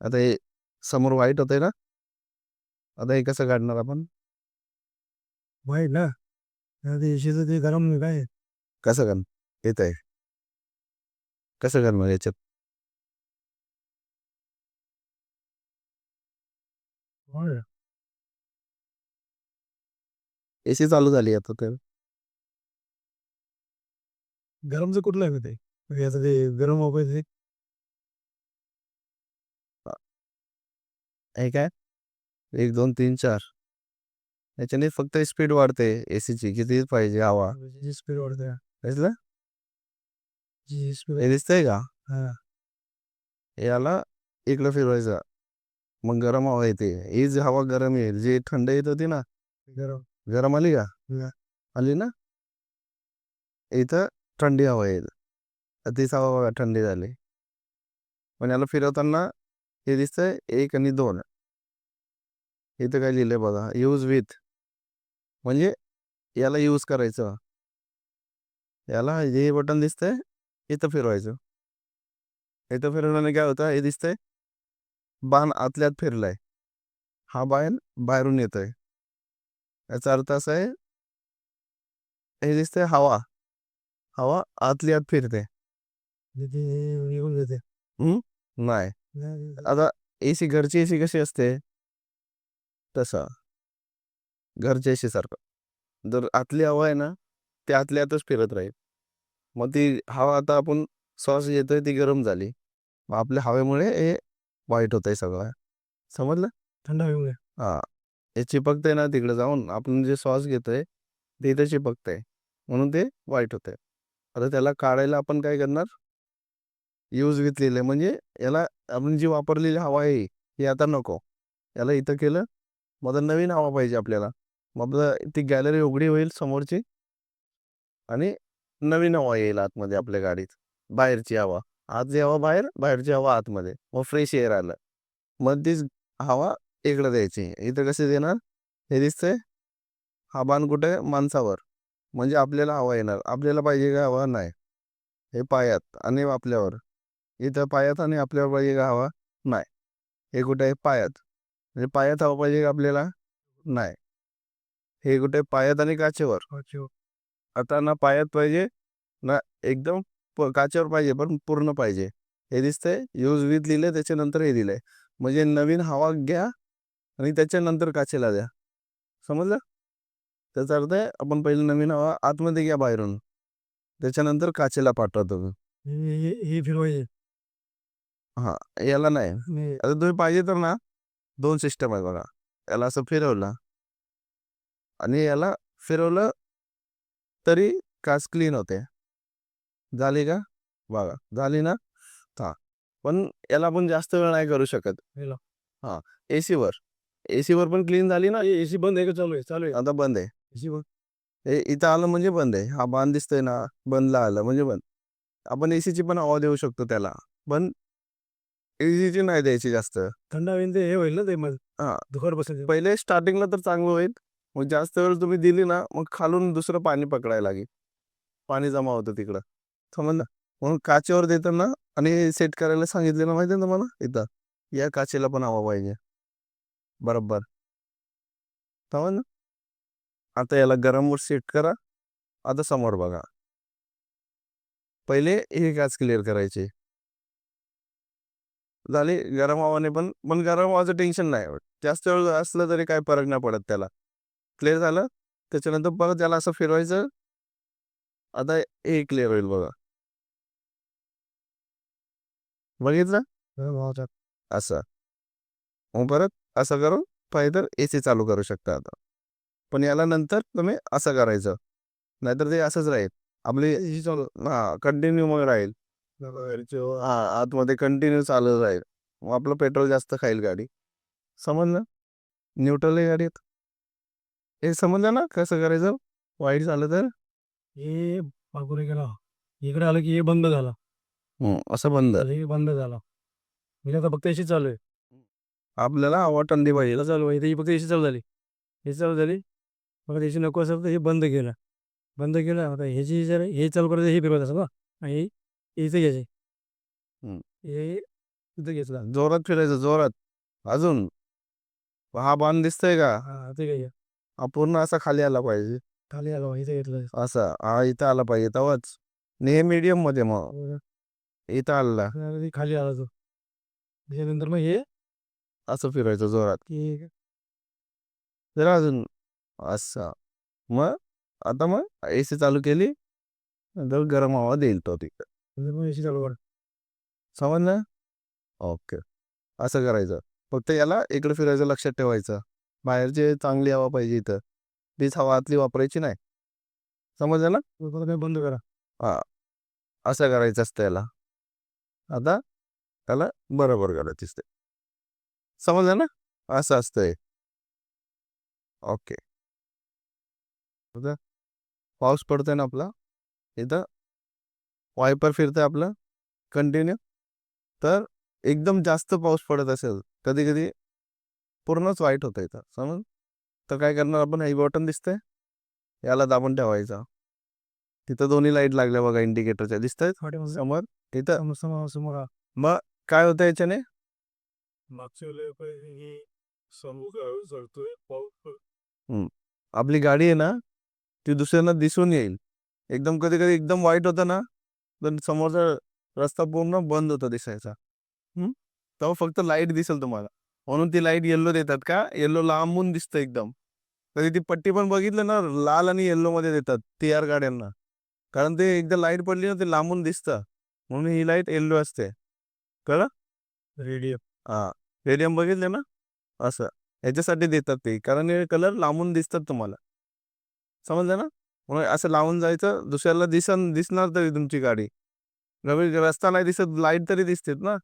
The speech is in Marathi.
आता हे समोर व्हाईट होतंय ना? आता हे कसं काढणार आपण? वाईट ना? ते एसीचं ते गरम काय? कसं करणार? येत आहे. कसं करणार याच्यात? होय. एसी चालू झाली आता तर. गरमचं कुठलं आहे ते? म्हणजे आता ते गरम वापरायचं हे काय? एक दोन तीन चार. याच्याने फक्त स्पीड वाढते एसीची किती पाहिजे हवा? स्पीड वाढते. हे दिसतंय का? हा. याला इकडं फिरवायचं. मग गरम हवा येते. ही जी हवा गरम येईल जी थंड येत होती ना? गरम. गरम आली का. आली ना? इथं थंडी हवा येईल. तीच हवा बघा थंडी झाली. पण याला फिरवताना हे दिसतंय एक आणि दोन. इथं काय लिहिलंय बघा. यूज विथ म्हणजे याला यूज करायचं. याला जे बटन दिसतंय इथं फिरवायचं. इथं फिरवल्याने काय होतं हे दिसतंय बाण आतल्यात फिरलाय. हा बाण बाहेरून येतोय. याचा अर्थ असा आहे हे दिसतंय हवा. हवा आतली आत फिरते. निघून जाते. नाही, आता एसी घरची एसी कशी असते? तसा. घरच्या एसी सारखं जर आतली हवा आहे ना ती आतल्या आतच फिरत राहील. मग ती हवा आता आपण श्वास घेतोय ती गरम झाली. मग आपल्या हवेमुळे हे वाईट होत आहे सगळं. समजलं? थंड हवेमुळे. हा. हे चिपकतंय ना तिकडे जाऊन आपण जे श्वास घेतोय ते इथं चिपकतंय. म्हणून ते वाईट होतंय. आता त्याला काढायला आपण काय करणार? यूज लिहिलंय म्हणजे याला आपण जी वापरलेली हवा आहे ही आता नको. याला इथं केलं मग आता नवीन हवा पाहिजे आपल्याला. मग ती गॅलरी उघडी होईल समोरची आणि नवीन हवा येईल आतमध्ये आपल्या गाडीत. बाहेरची हवा. आतची हवा बाहेर बाहेरची हवा आतमध्ये. मग फ्रेश एअर आलं. मग तीच हवा इकडं द्यायची. इथं कसे देणार? हे दिसतंय. हा बाण कुठे? माणसावर. म्हणजे आपल्याला हवा येणार. आपल्याला पाहिजे का हवा? नाही. हे पायात आणि आपल्यावर. इथं पायात आणि आपल्यावर पाहिजे का हवा? नाही. हे कुठे? आहे पायात. म्हणजे पायात हवा पाहिजे का आपल्याला? नाही. हे कुठे पायात आणि काचेवर. आता ना पायात पाहिजे ना एकदम काचेवर पाहिजे पण पूर्ण पाहिजे. हे दिसतंय यूज विथ लिहिलंय त्याच्यानंतर हे दिलंय म्हणजे नवीन हवा घ्या आणि त्याच्यानंतर काचेला द्या. समजलं? त्याचा अर्थ आहे आपण पहिले नवीन हवा आतमध्ये घ्या बाहेरून. त्याच्यानंतर काचेला पाठवतो मी. हे- याला नाही. आता तुम्ही पाहिजे तर ना दोन सिस्टम आहे बघा. याला असं फिरवलं आणि याला फिरवलं तरी काच क्लीन होते. झाली का? बघा झाली ना? हा. पण याला आपण जास्त वेळ नाही करू शकत. हा. एसीवर एसीवर पण क्लीन झाली ना? एसी बंद आहे का? चालू आहे चालू आहे. आता बंद आहे. एसी बंद हे इथं आलं म्हणजे बंद आहे. हा बांध दिसतोय ना? बंदला आलं म्हणजे बंद. आपण एसीची पण हवा देऊ शकतो त्याला. पण एसीची नाही द्यायची जास्त. थंड हवेने ते हे होईल ना ते मग हा. दुखार बसेल पहिले स्टार्टिंगला तर चांगलं होईल. मग जास्त वेळ तुम्ही दिली ना मग खालून दुसरं पाणी पकडायला लागेल. पाणी जमा होतं तिकडं. समजलं? म्हणून काचेवर देताना आणि सेट करायला सांगितलेलं माहिती आहे ना मला इथं. या काचेला पण हवा पाहिजे. बरोबर. समजलं? आता याला गरमवर सेट करा. आता समोर बघा. पहिले हे काच क्लिअर करायचे. झाली गरम हवाने पण पण गरम हवाचं टेन्शन नाही. जास्त वेळ असलं तरी काय फरक नाही पडत त्याला. क्लिअर झालं? त्याच्यानंतर परत त्याला असं फिरवायचं. आता हे क्लिअर होईल बघा. बघितलं? असं. मग परत असं करून तर ए सी चालू करू शकता आता. पण याला नंतर तुम्ही असं करायचं. नाहीतर ते असंच राहील. आपली हा कंटिन्यू मग राहील. हा आतमध्ये कंटिन्यू चालत राहील. मग आपलं पेट्रोल जास्त खाईल गाडी. समजलं? न्यूट्रल आहे गाडीत हे समजलं ना कसं करायचं? वाईट झालं तर? हे पाकुरे गेला. इकडे आलं की हे बंद झाला. हं, असं बंद. हे बंद झाला. म्हणजे आता फक्त एसी चालू आहे. आपल्याला हवा थंडी पाहिजे. चालू आहे. ही फक्त एसी चालू झाली. एसी चालू झाली. मग एसी नको असेल तर हे बंद केलं. बंद केलं. आता ह्याची जर हे चालू करायचं हे फिरवत असं ना? आणि हे इथे घ्यायचे. हम्म. हे तिथं घेतला जोरात फिरायचं जोरात. अजून? हा बाण दिसतोय का? हा ते हा पूर्ण असा खाली आला पाहिजे. खाली आलो इथं घेतलं असा हा इथं आला पाहिजे तेव्हाच नेह मीडियममध्ये मग. बरं. इथं आला. ते खाली आला तो. त्याच्यानंतर मग हे. असं फिरायचं जोरात. की जरा अजून? असं. मग? आता मग? ए सी चालू केली. नंतर गरम हवा देईल तो तिकडे. एसी चालू कर समजलं? ओके. असं करायचं. फक्त याला इकडे फिरायचं लक्षात ठेवायचं. बाहेरची चांगली हवा पाहिजे इथं. तीच हवा आतली वापरायची नाही. समजलं ना? काय बंद करा. असं करायचं असतं याला. आता त्याला बरोबर करायचं असते समजलं ना? असं असतंय ओके. पाऊस पडतोय ना आपला? इथं वायपर फिरतंय आपलं कंटिन्यू तर एकदम जास्त पाऊस पडत असेल कधी कधी पूर्णच वाईट होतं इथं समज तर काय करणार आपण? हे बटन दिसतंय याला दाबून ठेवायचा. तिथं दोन्ही लाइट लागल्या बघा इंडिकेटरच्या. दिसतायत पाठीमागं समोर इथं. समोर. मग काय होतं याच्याने? हे आपली गाडी आहे ना ती दुसऱ्यांना दिसून येईल. एकदम कधी कधी एकदम वाईट होतं ना तर समोरचा रस्ता पूर्ण बंद होता दिसायचा. हम्म? तेव्हा फक्त लाइट दिसेल तुम्हाला. म्हणून ती लाइट येल्लो देतात का? येल्लो लांबून दिसतं एकदम. कधी ती पट्टी पण बघितलं ना लाल आणि येल्लो मध्ये देतात टी आर गाड्यांना. कारण ते एकदा लाइट पडली ना ते लांबून दिसतं. म्हणून ही लाइट येल्लो असते. कळलं? रेडिओ हा. रेडियम बघितले ना? असं. याच्यासाठी देतात ते. कारण हे कलर लांबून दिसतात तुम्हाला. समजलं ना? म्हणून असं लावून जायचं दुसऱ्याला दिसन दिसणार तरी तुमची गाडी. रवी रस्ता नाही दिसत लाइट तरी दिसतेत ना.